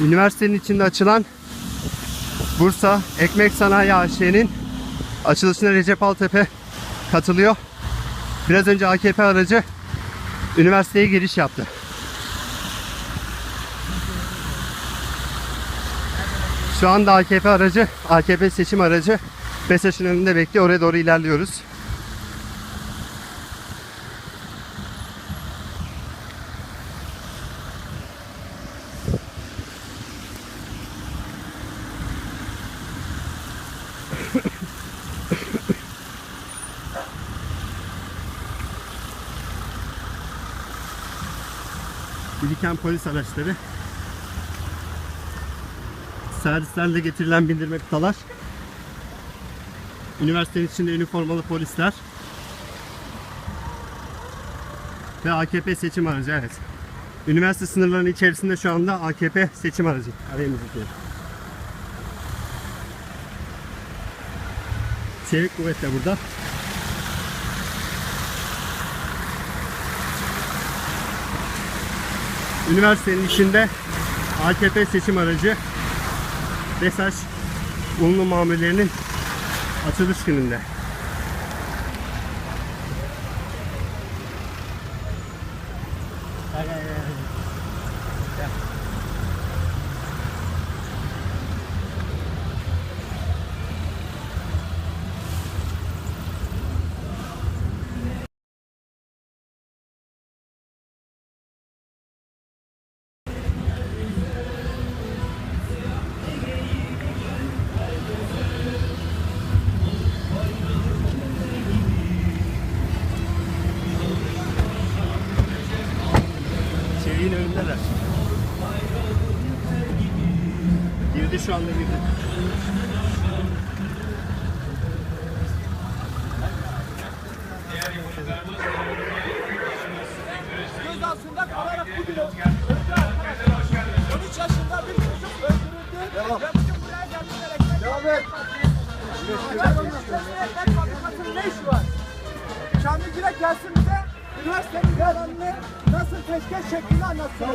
Üniversitenin içinde açılan Bursa Ekmek Sanayi AŞ'nin açılışına Recep Altepe katılıyor. Biraz önce AKP aracı üniversiteye giriş yaptı. Şu anda AKP aracı, AKP seçim aracı BESAŞ'ın önünde bekliyor. Oraya doğru ilerliyoruz. Biriken polis araçları. Servislerle getirilen bindirme kıtalar. Üniversitenin içinde üniformalı polisler. Ve AKP seçim aracı evet. Üniversite sınırlarının içerisinde şu anda AKP seçim aracı. Arayayım müzikleri. Çevik kuvvet de burada. Üniversitenin içinde AKP seçim aracı Besaç unlu mamullerinin açılış gününde. Çeviğin önündeler. Girdi şu anda girdi. Gözaltında kalarak bugün öldü arkadaşlar. 13 yaşında bir çocuk öldürüldü ve bugün buraya geldiler ekmek Devam et. Ekmek fabrikasının ne işi var? Kamilcile gelsin bize üniversitenin nasıl teşkil şeklini anlatsın.